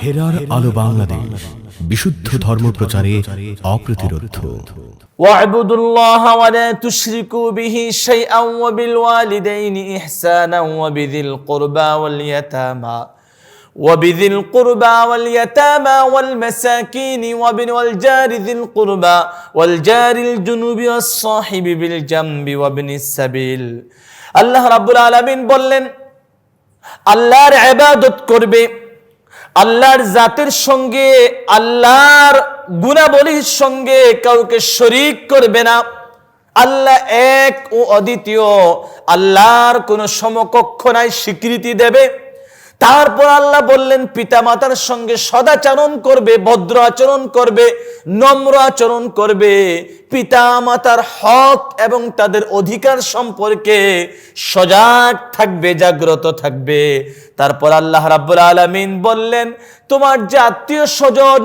হেরার আলো বাংলাদেশ বিশুদ্ধ ধর্ম প্রচারে অপ্রতিরোধ واعبدوا الله ولا تشركوا به شيئا وبالوالدين إحسانا وبذي القربى واليتامى وبذي القربى واليتامى والمساكين وابن والجار ذي القربى والجار الجنوب والصاحب بالجنب وابن السبيل الله رب العالمين বললেন আল্লাহর ইবাদত করবে আল্লাহর জাতের সঙ্গে, আল্লাহর গুণাবলীর সঙ্গে কাউকে শরিক করবে না। আল্লাহ এক ও অদ্বিতীয়, আল্লাহর কোনো সমকক্ষ নাই, স্বীকৃতি দেবে। তারপর আল্লাহ বললেন, পিতামাতার সঙ্গে সদাচরণ করবে, ভদ্র আচরণ করবে, নম্র আচরণ করবে। পিতামাতার হক এবং তাদের অধিকার সম্পর্কে সজাগ থাকবে, জাগ্রত থাকবে। তারপর আল্লাহ রাব্বুল আলামিন বললেন, তোমার যে আত্মীয় স্বজন,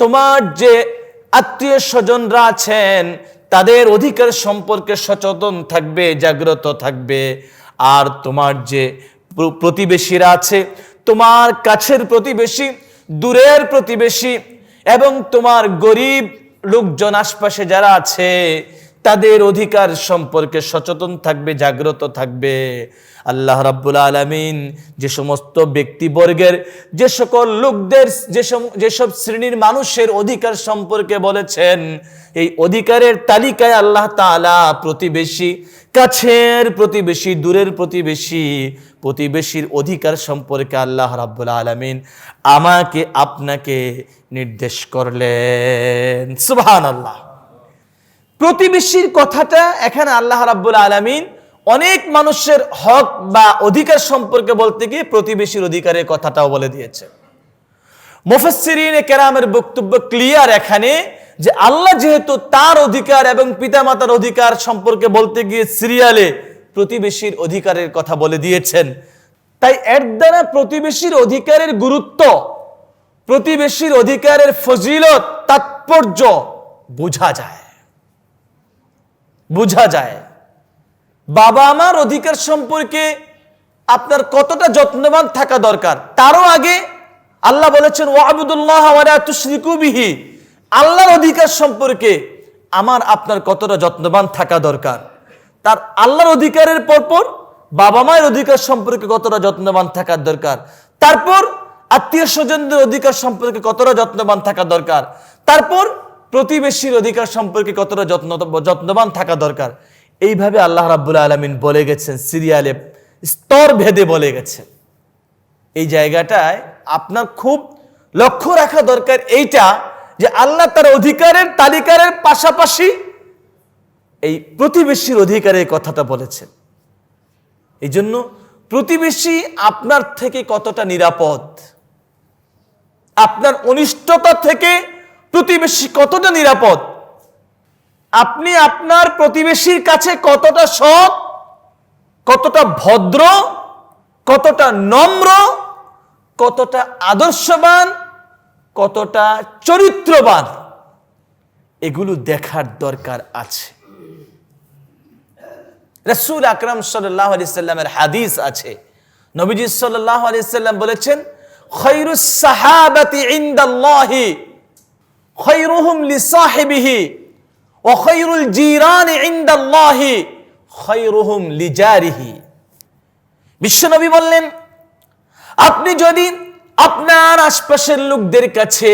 তোমার যে আত্মীয় স্বজনরা আছেন, তাদের অধিকার সম্পর্কে সচেতন থাকবে, জাগ্রত থাকবে। আর তোমার যে প্রতিবেশীরা আছে। তোমার কাছের প্রতিবেশী দূরের প্রতিবেশী এবং তোমার গরিব লোকজন আশপাশে যারা আছে তাদের অধিকার সম্পর্কে সচেতন থাকবে, জাগ্রত থাকবে। আল্লাহ রাব্বুল আলামিন যে সমস্ত ব্যক্তিবর্গের, যে সকল লোকদের যেসব শ্রেণির মানুষের অধিকার সম্পর্কে বলেছেন, এই অধিকারের তালিকায় আল্লাহ তাআলা প্রতিবেশী, কাছের প্রতিবেশী, দূরের প্রতিবেশী, প্রতিবেশীর অধিকার সম্পর্কে আল্লাহ রাব্বুল আলামিন আমাকে, আপনাকে নির্দেশ করলেন। সুবহানাল্লাহ। প্রতিবেশীর কথাটা এখানে আল্লাহ রাব্বুল আলামিন অনেক মানুষের হক বা অধিকার সম্পর্কে বলতে গিয়ে প্রতিবেশীর অধিকারের কথাটাও বলে দিয়েছে। মুফাসসিরিনে কেরামের বক্তব্য ক্লিয়ার এখানে যে আল্লাহ যেহেতু তার অধিকার এবং পিতামাতার অধিকার সম্পর্কে বলতে গিয়ে সিরিয়ালে প্রতিবেশীর অধিকারের কথা বলে দিয়েছেন। তাই এর দ্বারা প্রতিবেশীর অধিকারের গুরুত্ব, প্রতিবেশীর অধিকারের ফজিলত, তাৎপর্য বোঝা যায়। বোঝা যায়। বাবা আমার অধিকার সম্পর্কে আপনার কতটা যত্নবান থাকা দরকার, তারও আগে আল্লাহ বলেছেন, ওয়াবুদুল্লাহ আল্লাহর অধিকার সম্পর্কে আমার আপনার কতটা যত্নবান থাকা দরকার। তার আল্লাহর অধিকারের পরপর বাবা মায়ের অধিকার সম্পর্কে কতটা যত্নবান থাকার দরকার। তারপর আত্মীয় স্বজনদের অধিকার সম্পর্কে কতটা যত্নবান থাকা দরকার। তারপর প্রতিবেশীর অধিকার সম্পর্কে কতটা যত্ন, যত্নবান থাকা দরকার? এইভাবে আল্লাহ রাব্বুল আলমিন বলে গেছেন, সিরিয়ালে স্তর ভেদে বলে গেছেন। এই জায়গাটায় আপনার খুব লক্ষ্য রাখা দরকার এইটা যে আল্লাহ তার অধিকারের তালিকার পাশাপাশি এই প্রতিবেশীর অধিকারের কথাটা বলেছেন। এই জন্য প্রতিবেশী আপনার থেকে কতটা নিরাপদ? আপনার অনিষ্টতা থেকে প্রতিবেশী কতটা নিরাপদ? আপনি আপনার প্রতিবেশীর কাছে কতটা সৎ? কতটা ভদ্র? কতটা নম্র? কতটা আদর্শবান? কতটা চরিত্রবান? এগুলো দেখার দরকার আছে। রসুল আকরাম সাল্লাহ আলি সাল্লামের হাদিস আছে। নবীজি সাল্লাহ আলি সাল্লাম বলেছেন, খৈরুস সাহাবাতি ইন্দাল্লাহি। খৈরুহুম লিসাহিবিহি ও খৈরুল জিরান ইন্দাল্লাহি খৈরুহুম লিজারিহি। বিশ্বনবী বললেন, আপনি যদি আপনার আশপাশের লোকদের কাছে,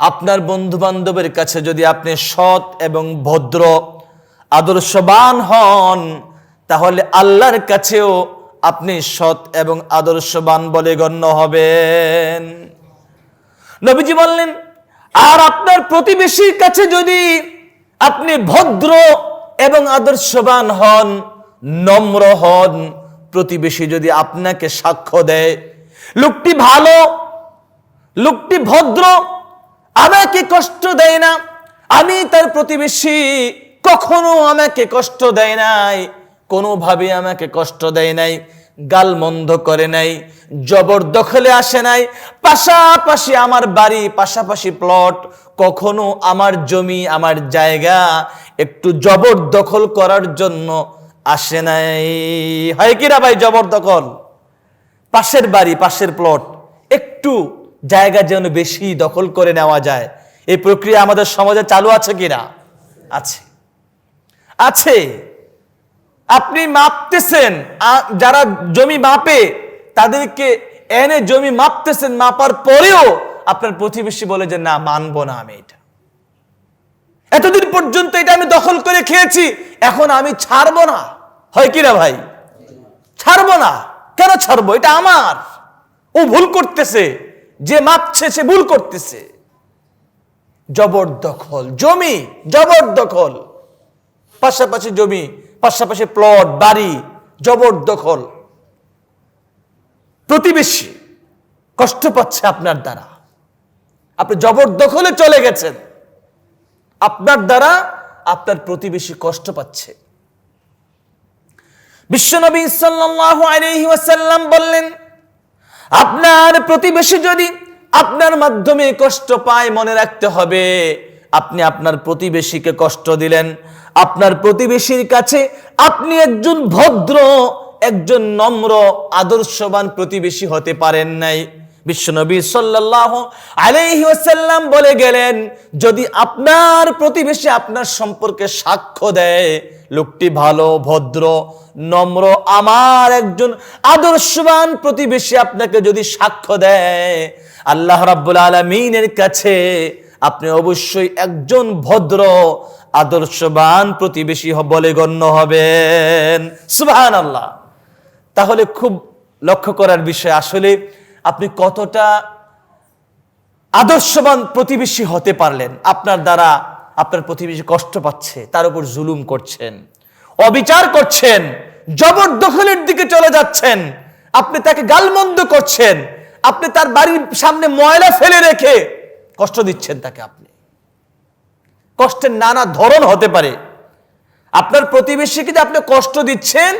আপনার বন্ধু বান্ধবের কাছে যদি আপনি সৎ এবং ভদ্র, আদর্শবান হন, তাহলে আল্লাহর কাছেও আপনি সৎ এবং আদর্শবান বলে গণ্য হবেন। নবীজি বললেন আর আপনার প্রতিবেশীর কাছে যদি আপনি ভদ্র এবং আদর্শবান হন, নম্র হন, প্রতিবেশী যদি আপনাকে সাক্ষ্য দেয়, লোকটি ভালো, লোকটি ভদ্র, আমাকে কষ্ট দেয় না, আমি তার প্রতিবেশী কখনো আমাকে কষ্ট দেয় নাই কোনোভাবে আমাকে কষ্ট দেয় নাই। গাল মন্দ করে নাই জবরদখলে আসে নাই। পাশাপাশি আমার বাড়ি, পাশাপাশি প্লট কখনো আমার জমি, আমার জায়গা একটু জবরদখল করার জন্য আসে নাই। হয় কিনা ভাই জবরদখল পাশের বাড়ি, পাশের প্লট একটু জায়গা যেন বেশি দখল করে নেওয়া যায়। এই প্রক্রিয়া আমাদের সমাজে চালু আছে কিনা আছে। আছে। আপনি মাপতেছেন যারা জমি মাপে, তাদেরকে এনে জমি মাপতেছেন, মাপার পরেও আপনার প্রতিবেশী বলে যে, না, মানবো না আমি এটা। এতদিন পর্যন্ত এটা আমি দখল করে খেয়েছি, এখন আমি ছাড়বো না। হয় কি না ভাই? ছাড়বো না। কেন ছাড়বো? এটা আমার। ও ভুল করতেছে। যে মাপছে, সে ভুল করতেছে। জবরদখল। জমি জবরদখল। পাশাপাশি জমি পাশাপাশি প্লট, বাড়ি জবরদখল প্রতিবেশী কষ্ট পাচ্ছে আপনার দ্বারা। আপনি জবরদখলে চলে গেছেন। আপনার দ্বারা আপনার প্রতিবেশী কষ্ট পাচ্ছে। বিশ্বনবী ওয়াসাল্লাম বললেন, আপনার প্রতিবেশী যদি আপনার মাধ্যমে কষ্ট পায়, মনে রাখতে হবে, আপনি আপনার প্রতিবেশীকে কষ্ট দিলেন আপনার প্রতিবেশীর কাছে আপনি একজন ভদ্র, একজন নম্র, আদর্শবান প্রতিবেশী হতে পারেন নাই। বিশ্বনবী সাল্লাল্লাহু আলাইহি ওয়াসাল্লাম বলে গেলেন, যদি আপনার প্রতিবেশী আপনার সম্পর্কে সাক্ষ্য দেয়, লোকটি ভালো, ভদ্র, নম্র, আমার একজন আদর্শবান প্রতিবেশী আপনাকে যদি সাক্ষ্য দেয়, আল্লাহ রাব্বুল আলামিনের কাছে আপনি অবশ্যই একজন ভদ্র আদর্শবান প্রতিবেশী বলে গণ্য হবেন। সুবহানাল্লাহ। তাহলে খুব লক্ষ্য করার বিষয় আসলে আপনি কতটা আদর্শবান প্রতিবেশী হতে পারলেন। আপনার দ্বারা আপনার প্রতিবেশী কষ্ট পাচ্ছে, তার উপর জুলুম করছেন, অবিচার করছেন, জবরদখলের দিকে চলে যাচ্ছেন, আপনি তাকে গালমন্দ করছেন, আপনি তার বাড়ির সামনে ময়লা ফেলে রেখে কষ্ট দিচ্ছেন তাকে আপনি। কষ্টের নানা ধরন হতে পারে। আপনার প্রতিবেশীকে যে আপনি কষ্ট দিচ্ছেন,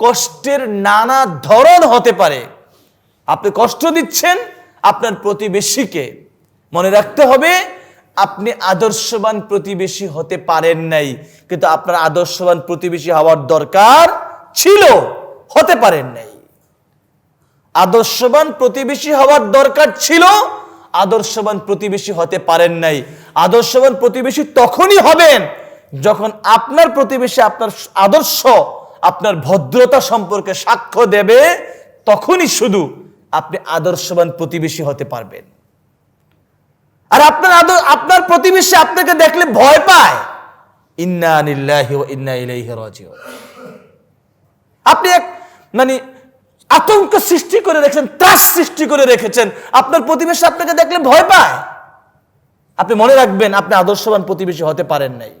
কষ্টের নানা ধরন হতে পারে। আপনি কষ্ট দিচ্ছেন আপনার প্রতিবেশীকে। মনে রাখতে হবে, আপনি আদর্শবান প্রতিবেশী হতে পারেন নাই, কিন্তু আপনার আদর্শবান প্রতিবেশী হওয়ার দরকার ছিল, হতে পারেন নাই। আদর্শবান প্রতিবেশী হওয়ার দরকার ছিল, আদর্শবান প্রতিবেশী হতে পারেন নাই। আদর্শবান প্রতিবেশী তখনই হবেন যখন আপনার প্রতিবেশী আপনার আদর্শ, আপনার ভদ্রতা সম্পর্কে সাক্ষ্য দেবে, তখনই শুধু আপনি আদর্শবান প্রতিবেশী হতে পারবেন। আর আপনার আদর, আপনার প্রতিবেশী আপনাকে দেখলে ভয় পায়। ইন্না নিল্লাহি ওয়া ইন্না আপনি এক মানে আতঙ্ক সৃষ্টি করে রেখেছেন, ত্রাস সৃষ্টি করে রেখেছেন। আপনার প্রতিবেশী আপনাকে দেখলে ভয় পায়। আপনি মনে রাখবেন আপনি আদর্শবান প্রতিবেশী হতে পারেন নাই।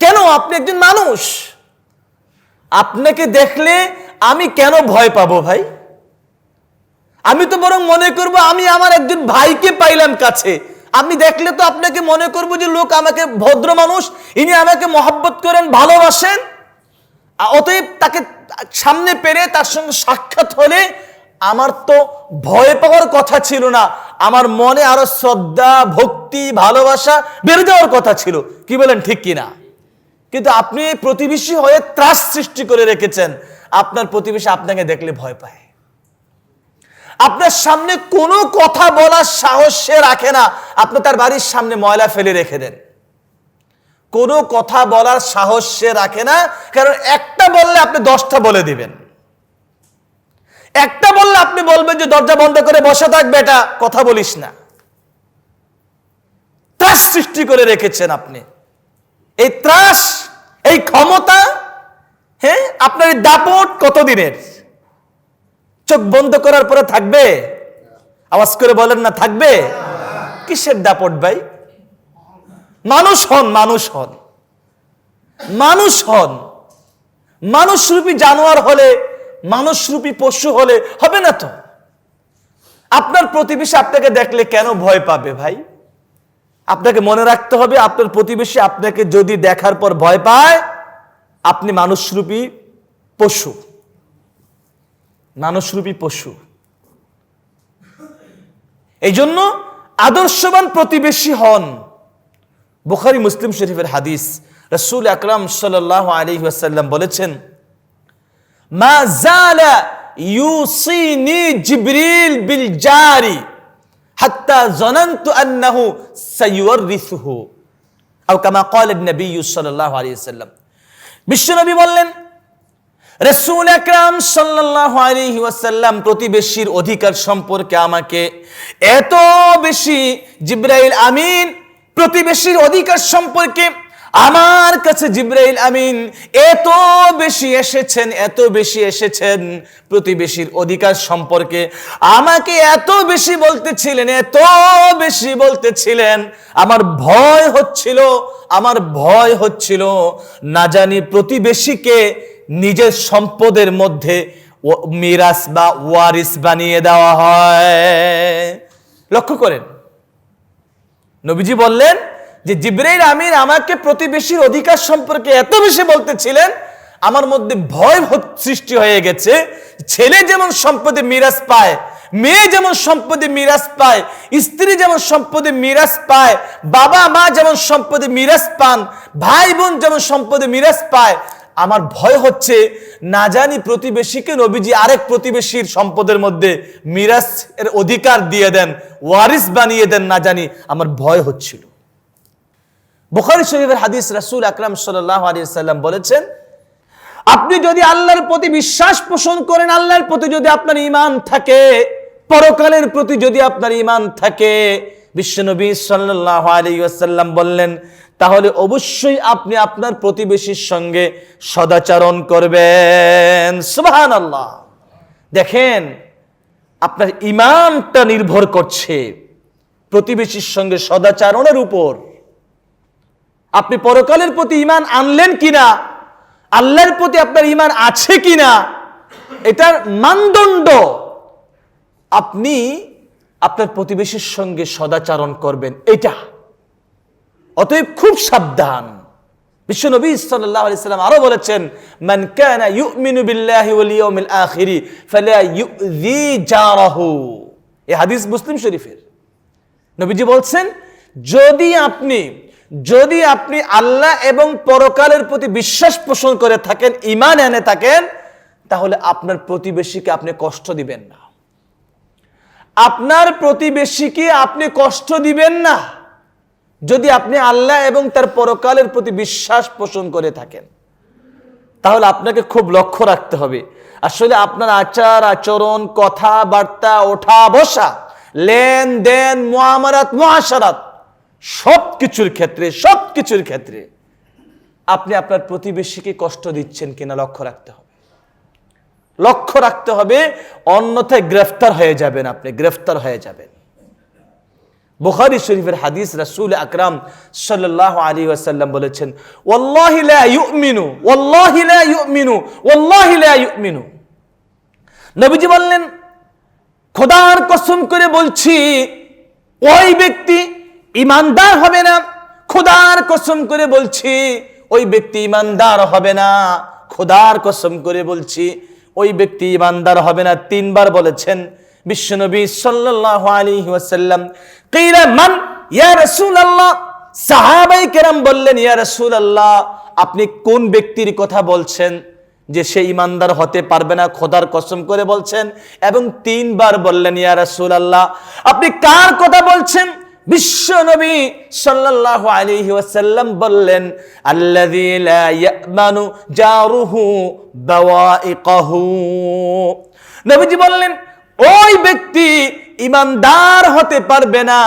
কেন? আপনি একজন মানুষ। আপনাকে দেখলে আমি কেন ভয় পাবো ভাই? আমি তো বরং মনে করব আমি আমার একজন ভাইকে পাইলাম কাছে। আমি দেখলে তো আপনাকে মনে করব যে লোক আমাকে ভদ্র মানুষ, ইনি আমাকে মহব্বত করেন, ভালোবাসেন। অতএব তাকে সামনে পেরে তার সঙ্গে সাক্ষাৎ হলে আমার তো ভয় পাওয়ার কথা ছিল না। আমার মনে আরও শ্রদ্ধা, ভক্তি, ভালোবাসা বেড়ে যাওয়ার কথা ছিল। কি বলেন, ঠিক কিনা? কিন্তু আপনি প্রতিবেশী হয়ে ত্রাস সৃষ্টি করে রেখেছেন। আপনার প্রতিবেশী আপনাকে দেখলে ভয় পায়। আপনার সামনে কোনো কথা বলার সাহস সে রাখে না। আপনি তার বাড়ির সামনে ময়লা ফেলে রেখে দেন। কোনো কথা বলার সাহস সে রাখে না। কারণ একটা বললে আপনি দশটা বলে দিবেন। একটা বললে আপনি বলবেন যে দরজা বন্ধ করে বসে থাকবে এটা কথা বলিস না। ত্রাস সৃষ্টি করে রেখেছেন আপনি। এই ত্রাস, এই ক্ষমতা হ্যাঁ আপনার এই দাপট কতদিনের? চোখ বন্ধ করার পরে থাকবে? আওয়াজ করে বলেন না, থাকবে? কিসের দাপট ভাই? মানুষ হন মানুষ হন। মানুষ হন। মানুষরূপী জানোয়ার হলে মানুষরূপী পশু হলে হবে না তো? আপনার প্রতিবেশী আপনাকে দেখলে কেন ভয় পাবে ভাই? আপনাকে মনে রাখতে হবে, আপনার প্রতিবেশী আপনাকে যদি দেখার পর ভয় পায়, আপনি মানুষরূপী পশু। মানুষরূপী পশু। এই জন্য আদর্শবান প্রতিবেশী হন। বুখারি, মুসলিম শরীফের হাদিস। রসুল আকরাম সাল্লাহ আলী ওয়াসাল্লাম বলেছেন মা জালা ইউসিনি জিবরিল বিল জারি হাত্তা জনান্তু আন্নাহু সাইয়ুরিসুহু আও কামা ক্বালা নবী সাল্লাল্লাহু আলাইহি ওয়াসাল্লাম। বিশ্বনবী বললেন, রসুল আকরাম সাল্লাল্লাহু আলাইহি ওয়াসাল্লাম প্রতিবেশীর অধিকার সম্পর্কে আমাকে এত বেশি জিব্রাইল আমিন প্রতিবেশীর অধিকার সম্পর্কে আমার কাছে জিব্রাইল আমিন এত বেশি এসেছেন, এত বেশি এসেছেন প্রতিবেশীর অধিকার সম্পর্কে। আমাকে এত বেশি বলতেছিলেন, এত বেশি বলতেছিলেন। আমার ভয় হচ্ছিল, আমার ভয় হচ্ছিল না জানি প্রতিবেশীকে নিজের সম্পদের মধ্যে মিরাস বা ওয়ারিস বানিয়ে দেওয়া হয়। লক্ষ্য করেন। নবীজি বললেন যে জিব্রাইল আমির আমাকে প্রতিবেশীর অধিকার সম্পর্কে এত বেশি বলতেছিলেন, আমার মধ্যে ভয় সৃষ্টি হয়ে গেছে। ছেলে যেমন সম্পদে মিরাজ পায়, মেয়ে যেমন সম্পদে মিরাজ পায়, স্ত্রী যেমন সম্পদে মিরাজ পায়, বাবা, মা যেমন সম্পদে মিরাজ পান, ভাই, বোন যেমন সম্পদে মিরাজ পায়, আমার ভয় হচ্ছে না জানি প্রতিবেশীকে নবীজি আরেক প্রতিবেশীর সম্পদের মধ্যে মিরাজ এর অধিকার দিয়ে দেন, ওয়ারিস বানিয়ে দেন, না জানি, আমার ভয় হচ্ছিল। বুখারী শরীফের হাদিস রাসুল আকরাম সাল্লাল্লাহু আলাইহি সাল্লাম বলেছেন, আপনি যদি আল্লাহর প্রতি বিশ্বাস পোষণ করেন, আল্লাহর প্রতি যদি আপনার ঈমান থাকে, পরকালের প্রতি যদি আপনার ঈমান থাকে বিশ্বনবী সাল্লাল্লাহু আলাইহি ওয়াসাল্লাম বললেন, তাহলে অবশ্যই আপনি আপনার প্রতিবেশীর সঙ্গে সদাচরণ করবেন। সুবহানাল্লাহ। দেখেন, আপনার ইমানটা নির্ভর করছে প্রতিবেশীর সঙ্গে সদাচরণের উপর। আপনি পরকালের প্রতি ইমান আনলেন কিনা? আল্লাহর প্রতি আপনার ইমান আছে কিনা? এটার মানদণ্ড। আপনি আপনার প্রতিবেশীর সঙ্গে সদাচারণ করবেন, এটা। অতএব খুব সাবধান। বিশ্বনবী সাল্লাল্লাহু আলাইহি সাল্লাম আরও বলেছেন, মান কানা ইউমিনু বিল্লাহি ওয়াল ইয়াউমিল আখিরি ফালা ইউযি জারাহু। এই হাদিস মুসলিম শরীফের। নবীজি বলছেন, যদি আপনি যদি আপনি আল্লাহ এবং পরকালের প্রতি বিশ্বাস পোষণ করে থাকেন ইমান এনে থাকেন, তাহলে আপনার প্রতিবেশীকে আপনি কষ্ট দিবেন না। আপনার প্রতিবেশীকে আপনি কষ্ট দিবেন না। যদি আপনি আল্লাহ এবং তার পরকালের প্রতি বিশ্বাস পোষণ করে থাকেন, তাহলে আপনাকে খুব লক্ষ্য রাখতে হবে। আসলে আপনার আচার, আচরণ, কথাবার্তা ওঠা বসা লেনদেন মুআমারাত মুআশারাত সব কিছুর ক্ষেত্রে সব কিছুর ক্ষেত্রে আপনি আপনার প্রতিবেশীকে কষ্ট দিচ্ছেন কিনা লক্ষ্য রাখতে হবে। লক্ষ্য রাখতে হবে, অন্যথায় গ্রেফতার হয়ে যাবেন আপনি, গ্রেফতার হয়ে যাবেন। বুখারী শরীফের হাদিস রাসূল আকরাম সাল্লাল্লাহু আলাইহি ওয়াসাল্লাম বলেছেন, ওয়াল্লাহি লা ইউমিনু, ওয়াল্লাহি লা ইউমিনু, ওয়াল্লাহি লা ইউমিনু। নবীজি বললেন, খোদার কসম করে বলছি, ওই ব্যক্তি ইমানদার হবে না। খোদার কসম করে বলছি, ওই ব্যক্তি ইমানদার হবে না। খোদার কসম করে বলছি, ওই ব্যক্তি ইমানদার হবে না। তিনবার বলেছেন বিশ্বনবী সাল্লাল্লাহু আলাইহি ওয়াসাল্লাম। কিলা মান, ইয়া রাসূলুল্লাহ? সাহাবাই কেরাম বললেন, ইয়া রাসূলুল্লাহ, আপনি কোন ব্যক্তির কথা বলছেন যে সে ইমানদার হতে পারবে না? খোদার কসম করে বলছেন। এবং তিনবার বললেন, ইয়া রাসূলুল্লাহ, আপনি কার কথা বলছেন? বিশ্ব নবী সাল্লাল্লাহু আলাইহি ওয়াসাল্লাম বললেন ইয়ামানু জারুহু বাওয়াইকাহু নবীজি বললেন, ওই ব্যক্তি ইমানদার হতে পারবে না,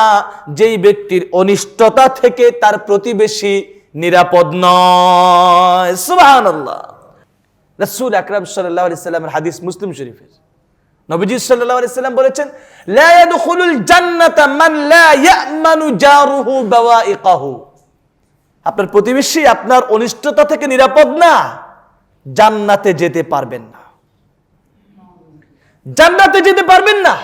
যেই ব্যক্তির অনিষ্টতা থেকে তার প্রতিবেশী নিরাপদ নয়। সুবহানাল্লাহ। রাসূল আকরাম সাল্লাল্লাহু আলাইহি সাল্লামের হাদিস মুসলিম শরীফের। নবীজি সাল্লাল্লাহু আলাইহি বলেছেন জান্নাতা মান লা ইয়ামানু জারুহু বাওয়াইকাহু। আপনার প্রতিবেশী আপনার অনিষ্টতা থেকে নিরাপদ না, জান্নাতে যেতে পারবেন না। জান্নাতে যেতে পারবেন না।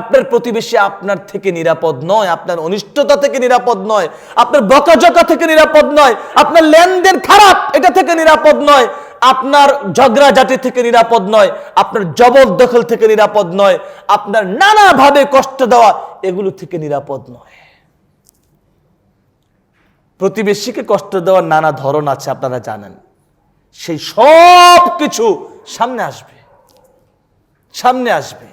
আপনার প্রতিবেশী আপনার থেকে নিরাপদ নয়, আপনার অনিষ্টতা থেকে নিরাপদ নয়, আপনার বকাঝকা থেকে নিরাপদ নয়, আপনার লেনদেন খারাপ, এটা থেকে নিরাপদ নয়। আপনার ঝগড়া জাতি থেকে নিরাপদ নয়, আপনার জবরদখল থেকে নিরাপদ নয়, আপনার নানাভাবে কষ্ট দেওয়া এগুলো থেকে নিরাপদ নয়। প্রতিবেশীকে কষ্ট দেওয়ার নানা ধরন আছে, আপনারা জানেন। সেই সব কিছু সামনে আসবে। সামনে আসবে।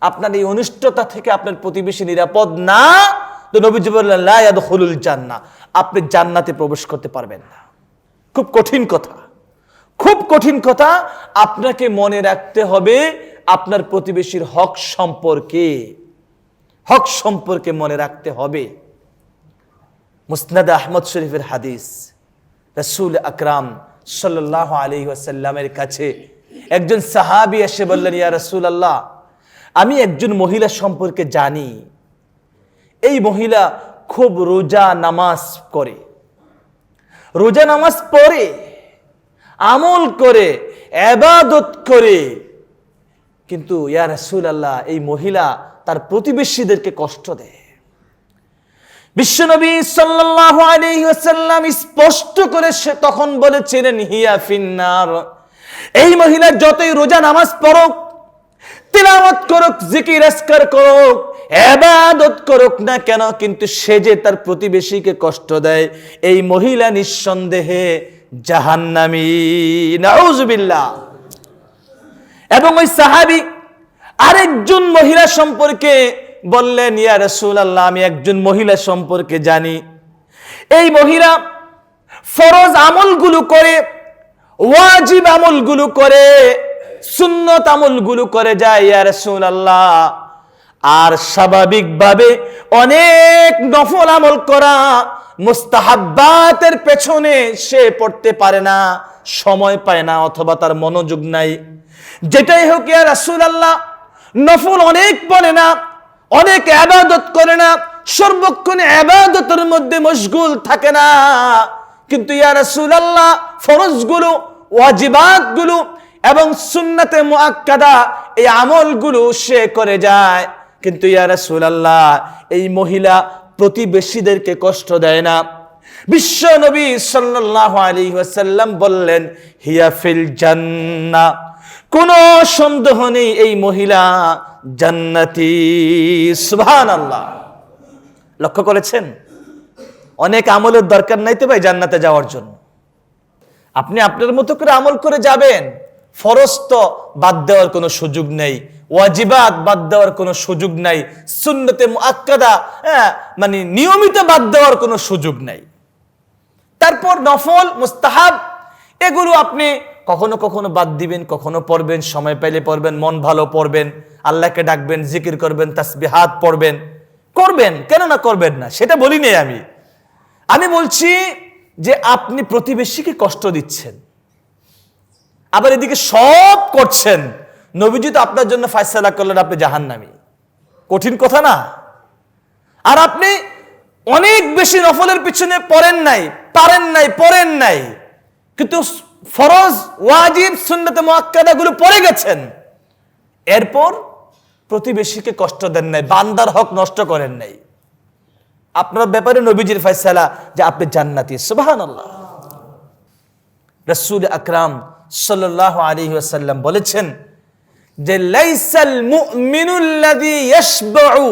আপনার এই অনিষ্টতা থেকে আপনার প্রতিবেশী নিরাপদ না, তো নবীজি বললেন, লা ইয়াদখুলুল জান্নাহ। আপনি জান্নাতে প্রবেশ করতে পারবেন না। খুব কঠিন কথা। খুব কঠিন কথা, আপনাকে মনে রাখতে হবে আপনার প্রতিবেশীর হক সম্পর্কে। হক সম্পর্কে মনে রাখতে হবে। মুসনাদ আহমদ শরীফের হাদিস, রসুল আকরাম সাল্লাহ আলী ওয়াসাল্লামের কাছে একজন সাহাবি এসে বললেন, ইয়া রসুল আল্লাহ আমি একজন মহিলা সম্পর্কে জানি। এই মহিলা খুব রোজা নামাজ করে রোজা নামাজ পড়ে আমল করে এবাদত করে। কিন্তু ইয়া রসুল আল্লাহ এই মহিলা তার প্রতিবেশীদেরকে কষ্ট দেয়। বিশ্বনবী সাল্লাল্লাহু আলাইহি স্পষ্ট করে সে তখন বলেছিলেন, হিয়া ফিন্নার। এই মহিলা যতই রোজা নামাজ পড়ুক, তিলাওয়াত করুক, জিকির আসকার করুক এবাদত করুক না কেন, কিন্তু সে যে তার প্রতিবেশীকে কষ্ট দেয়, এই মহিলা নিঃসন্দেহে জাহান্নামী। এবং ওই সাহাবি আরেকজন মহিলা সম্পর্কে বললেন, ইয়া রসুল আল্লাহ আমি একজন মহিলা সম্পর্কে জানি। এই মহিলা ফরজ আমলগুলো করে, ওয়াজিব আমলগুলো করে, সুন্নত আমলগুলো করে যায়, ইয়া রসুল আল্লাহ আর স্বাভাবিকভাবে অনেক নফল আমল করা মুস্তাহাব্বাতের পেছনে সে পড়তে পারে না, সময় পায় না অথবা তার মনোযোগ নাই। যেটাই হোক ইয়া রাসূল আল্লাহ নফল অনেক পড়ে না, অনেক আবাদত করে না, সর্বক্ষণ আবাদতের মধ্যে মশগুল থাকে না। কিন্তু ইয়া রাসূল আল্লাহ ফরজগুলো, ওয়াজিবাতগুলো এবং সুন্নাতে মুআক্কাদা এই আমলগুলো সে করে যায়। কিন্তু ইয়া রাসূল আল্লাহ এই মহিলা প্রতিবেশীদেরকে কষ্ট দেয় না। বিশ্ব নবী সাল্লাল্লাহু আলাইহি ওয়াসাল্লাম বললেন, হিয়া ফিল জান্নাহ কোনো সন্দেহ নেই এই মহিলা জান্নাতি। সুবহানাল্লাহ। লক্ষ্য করেছেন? অনেক আমলের দরকার নাই তো ভাই জান্নাতে যাওয়ার জন্য। আপনি আপনার মতো করে আমল করে যাবেন। ফরজ তো বাদ দেওয়ার কোনো সুযোগ নেই। ওয়াজিবাত বাদ দেওয়ার কোনো সুযোগ নাই। সুন্নতে মুআক্কাদা হ্যাঁ মানে নিয়মিত বাদ দেওয়ার কোনো সুযোগ নাই। তারপর নফল, মুস্তাহাব, এগুলো আপনি কখনো কখনো বাদ দিবেন, কখনো পড়বেন, সময় পাইলে পড়বেন, মন ভালো পড়বেন, আল্লাহকে ডাকবেন, জিকির করবেন, তাসবিহাত পড়বেন। করবেন কেন না করবেন না, সেটা বলি আমি। আমি বলছি যে আপনি প্রতিবেশীকে কষ্ট দিচ্ছেন। আবার এদিকে সব করছেন। নবীজি তো আপনার জন্য ফায়সালা করলেন, আপনি জাহান্নামী। কঠিন কথা না। আর আপনি অনেক বেশি নফলের পিছনে পড়েন নাই, পারেন নাই, পড়েন নাই। কিন্তু ফরজ, ওয়াজিব, সুন্নতে মুআক্কাদাগুলো পড়ে গেছেন। এরপর প্রতিবেশীকে কষ্ট দেন নাই, বান্দার হক নষ্ট করেন নাই। আপনার ব্যাপারে নবীজির ফয়সালা যে আপনি জান্নাতি, সুবহানাল্লাহ। রাসূল আকরাম সাল্লাল্লাহু আলাইহি ওয়াসাল্লাম বলেছেন যে, লাইসাল মুমিনুল্লাযী ইয়াশবাউ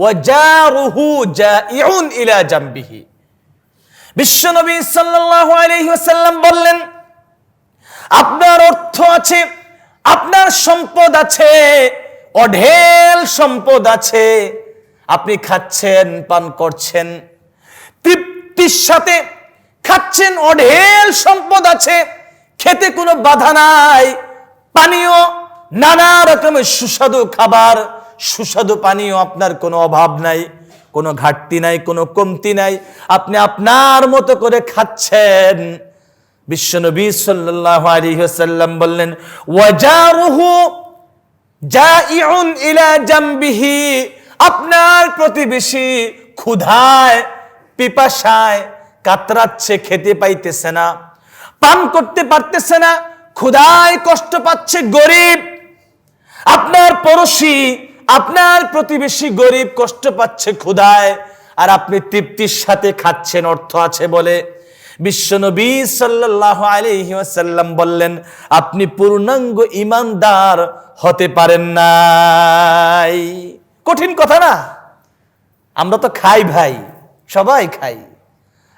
ওয়া জারুহু জাইউন ইলা জামবিহি। বিশ্বনবী সাল্লাল্লাহু আলাইহি ওয়াসাল্লাম বললেন, আপনার অর্থ আছে, আপনার সম্পদ আছে, অঢেল সম্পদ আছে, আপনি খাচ্ছেন, পান করছেন, তৃপ্তির সাথে খাচ্ছেন, অঢেল সম্পদ আছে খেতে কোনো বাধা নাই। পানীয়, নানা রকমের সুস্বাদু খাবার। সুস্বাদু পানীয় আপনার কোনো অভাব নাই, কোনো ঘাটতি নাই, কোনো কমতি নাই। আপনি আপনার মতো করে খাচ্ছেন। বিশ্বনবী সাল্লাল্লাহু আলাইহি ওয়াসাল্লাম বললেন, ওয়াজারুহু জাইউন ইলা জামবিহি। আপনার প্রতিবেশী ক্ষুধায়, পিপাসায় কাতরাচ্ছে, খেতে পাইতেছে না। পান করতে পারতেছে না, ক্ষুধায় কষ্ট পাচ্ছে গরিব। আপনার পড়োশী, আপনার প্রতিবেশী গরিব কষ্ট পাচ্ছে, ক্ষুধায়। আর আপনি তৃপ্তির সাথে খাচ্ছেন, অর্থ আছে বলে। বিশ্বনবী সাল্লাল্লাহু আলাইহি ওয়াসাল্লাম বললেন, আপনি পূর্ণাঙ্গ ইমানদার হতে পারেন নাই। কঠিন কথা না। আমরা তো খাই ভাই, সবাই খাই।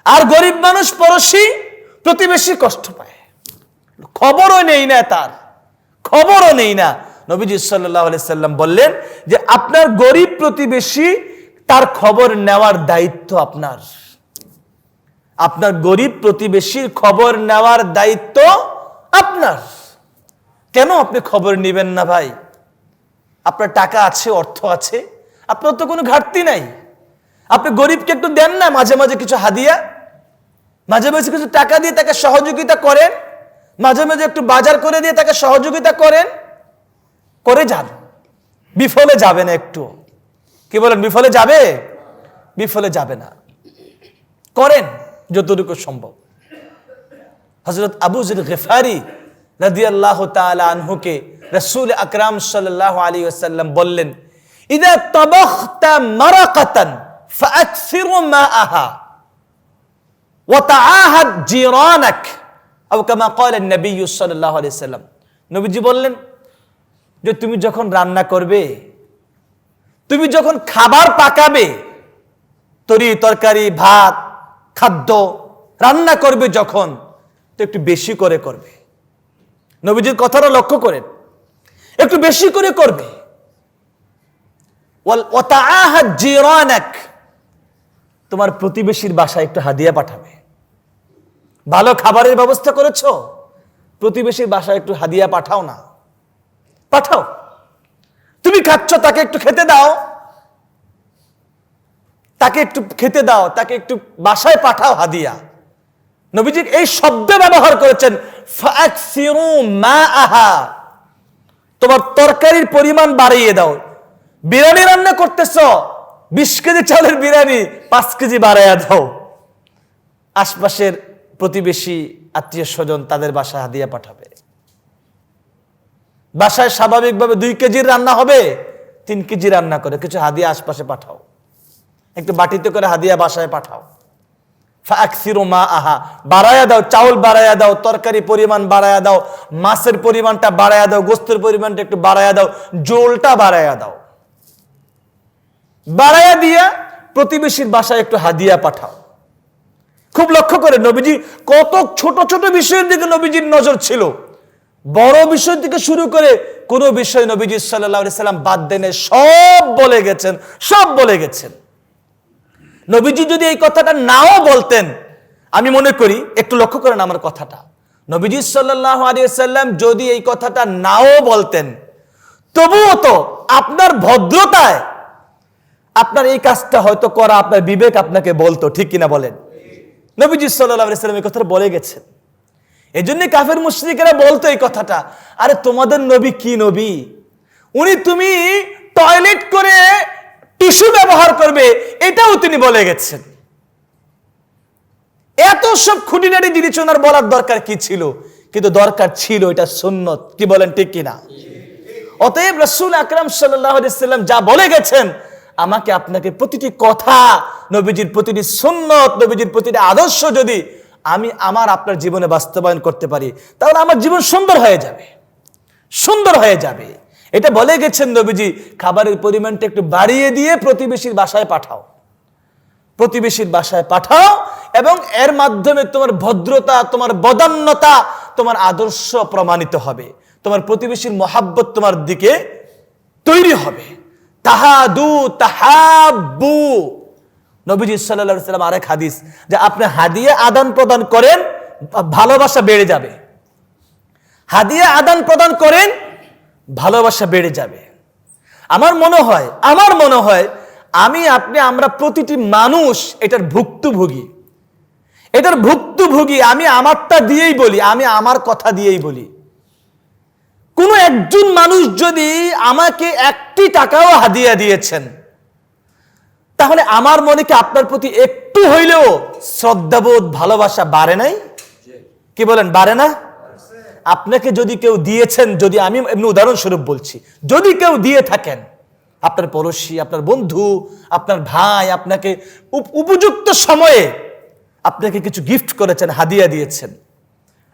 আর গরিব মানুষ পড়োশী প্রতিবেশী কষ্ট পায়। খবরও নেই না তার। খবরও নেই না। নবীজি সাল্লাহ সাল্লাম বললেন যে, আপনার গরিব প্রতিবেশী, তার খবর নেওয়ার দায়িত্ব আপনার। আপনার গরিব প্রতিবেশীর খবর নেওয়ার দায়িত্ব আপনার। কেন আপনি খবর নেবেন না ভাই? আপনার টাকা আছে, অর্থ আছে, আপনার তো কোনো ঘাটতি নাই। আপনি গরিবকে একটু দেন না, মাঝে মাঝে কিছু হাদিয়া। মাঝে মাঝে কিছু টাকা দিয়ে তাকে সহযোগিতা করেন, মাঝে মাঝে একটু বাজার করে দিয়ে তাকে সহযোগিতা করেন, করে যান। বিফলে যাবে না একটু। কি বলেন, বিফলে যাবে? বিফলে যাবে না। করেন যতটুকু সম্ভব। হজরত আবুজুল গেফারি রাজি আল্লাহ আনহুকে রসুল আকরাম সাল আলী আসাল্লাম বললেন, ইদা তবাহ মারা কাতান আহা ওয়াতাআহাদ জিরানাক আও কামা নবী সাল্লাল্লাহু আলাইহি সাল্লাম নবীজি বললেন, যে তুমি যখন রান্না করবে, তুমি যখন খাবার পাকাবে, তরি তরকারি, ভাত, খাদ্য রান্না করবে যখন, তো একটু বেশি করে করবে। নবীজির কথাটা লক্ষ্য করেন। একটু বেশি করে করবে। তোমার প্রতিবেশীর বাসায় একটু হাদিয়া পাঠাবে। ভালো খাবারের ব্যবস্থা করেছ? প্রতিবেশীর বাসায় একটু হাদিয়া পাঠাও না। পাঠাও। তুমি খাচ্ছ, তাকে একটু খেতে দাও। তাকে একটু খেতে দাও, তাকে একটু বাসায় পাঠাও হাদিয়া। নবীজি এই শব্দ ব্যবহার করেছেন, ফাকসিরু মাআহা। তোমার তরকারির পরিমাণ বাড়িয়ে দাও। বিরিয়ানি রান্না করতেছ, বিশ কেজি চালের বিরিয়ানি পাঁচ কেজি বাড়াইয়া দাও। আশপাশের প্রতিবেশী আত্মীয় স্বজন তাদের বাসায় হাদিয়া পাঠাবে। বাসায় স্বাভাবিকভাবে দুই কেজির রান্না হবে, তিন কেজি রান্না করে। কিছু হাদিয়া আশপাশে পাঠাও। একটু বাটিতে করে হাদিয়া বাসায় পাঠাও। মা আহা বাড়ায়া দাও, চাউল বাড়ায়া দাও, তরকারি পরিমাণ বাড়ায়া দাও, মাছের পরিমাণটা বাড়ায়া দাও, গোস্তের পরিমাণটা একটু বাড়ায়া দাও, জোলটা বাড়ায়া দাও। বাড়ায়া দিয়া প্রতিবেশীর বাসায় একটু হাদিয়া পাঠাও। খুব লক্ষ্য করে নবীজি, কত ছোট ছোট বিষয়ের দিকে নবীজির নজর ছিল। বড় বিষয় থেকে শুরু করে কোন বিষয় নবীজি সাল্লাহ সাল্লাম বাদ দেনে সব বলে গেছেন, সব বলে গেছেন। নবীজি যদি এই কথাটা নাও বলতেন, আমি মনে করি, একটু লক্ষ্য করেন আমার কথাটা। নবীজি সাল্লাহ আলিয়াল্লাম যদি এই কথাটা নাও বলতেন, তবুও তো আপনার ভদ্রতায় আপনার এই কাজটা হয়তো করা, আপনার বিবেক আপনাকে বলতো, ঠিক কিনা বলেন? নবীজি সাল্লাহ সাল্লাম এই কথাটা বলে গেছেন। এই জন্য কাফের মুশ্রিকেরা বলতো এই কথাটা, আরে তোমাদের নবী কি নবী? উনি তুমি টয়লেট করে টিস্যু ব্যবহার করবে, এটাও তিনি বলে গেছেন। এত সব খুঁটিনাটি জিনিস ওনার বলার দরকার কি ছিল? কিন্তু দরকার ছিল, এটা সুন্নত। কি বলেন, ঠিক কিনা অতএব রসুল আকরাম সাল্লাম যা বলে গেছেন, আমাকে আপনাকে প্রতিটি কথা নবীজির প্রতিটি সুন্নত, নবীজির প্রতিটি আদর্শ যদি আমি আমার আপনার জীবনে বাস্তবায়ন করতে পারি, তাহলে আমার জীবন সুন্দর হয়ে যাবে। সুন্দর হয়ে যাবে। এটা বলে গেছেন নবীজি, খাবারের পরিমাণটা একটু বাড়িয়ে দিয়ে প্রতিবেশীর বাসায় পাঠাও। প্রতিবেশীর বাসায় পাঠাও এবং এর মাধ্যমে তোমার ভদ্রতা, তোমার বদান্যতা, তোমার আদর্শ প্রমাণিত হবে। তোমার প্রতিবেশীর মহাব্বত তোমার দিকে তৈরি হবে। তাহাদু, তাহাব্বু। নবীজি সাল্লাল্লাহু সাল্লাম আরেক হাদিস যে আপনি হাদিয়া আদান প্রদান করেন, ভালোবাসা বেড়ে যাবে। হাদিয়া আদান প্রদান করেন, ভালোবাসা বেড়ে যাবে। আমার মনে হয়, আমার মনে হয়, আমি, আপনি, আমরা প্রতিটি মানুষ এটার ভুক্তভোগী। এটার ভুক্তভোগী আমি আমারটা দিয়েই বলি, আমি আমার কথা দিয়েই বলি। কোনো একজন মানুষ যদি আমাকে একটি টাকাও হাদিয়া দিয়েছেন তাহলে আমার মনে কি আপনার প্রতি একটু হইলেও শ্রদ্ধাবোধ, ভালোবাসা বাড়ে নাই? কি বলেন, বাড়ে না? আপনাকে যদি কেউ দিয়েছেন, যদি আমি এমনি উদাহরণস্বরূপ বলছি, যদি কেউ দিয়ে থাকেন, আপনার পড়োশি, আপনার বন্ধু, আপনার ভাই, আপনাকে উপ- উপযুক্ত সময়ে আপনাকে কিছু গিফট করেছেন, হাদিয়া দিয়েছেন,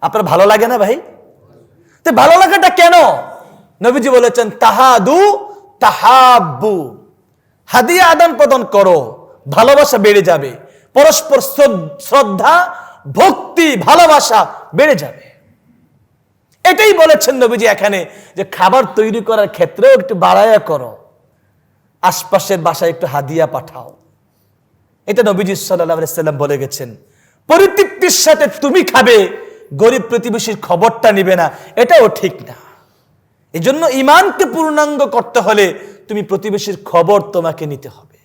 আপনার ভালো লাগে না ভাই? তো ভালো লাগাটা কেন? নবীজি বলেছেন, তাহাদু তাহাব্বু। হাদিয়া আদান প্রদান করো, ভালোবাসা বেড়ে যাবে, পরস্পর শ্রদ্ধা ভক্তি, ভালোবাসা বেড়ে যাবে। এটাই বলেছেন নবীজি এখানে যে খাবার তৈরি করার ক্ষেত্রেও একটু বাড়ায়া করো, আশপাশের বাসায় একটু হাদিয়া পাঠাও। এটা নবীজি সাল্লাহ সাল্লাম বলে গেছেন, পরিতৃপ্তির সাথে তুমি খাবে, গরিব প্রতিবেশীর খবরটা নিবে না, এটাও ঠিক না। এই জন্য ইমানকে পূর্ণাঙ্গ করতে হলে তুমি প্রতিবেশীর খবর তোমাকে নিতে হবে।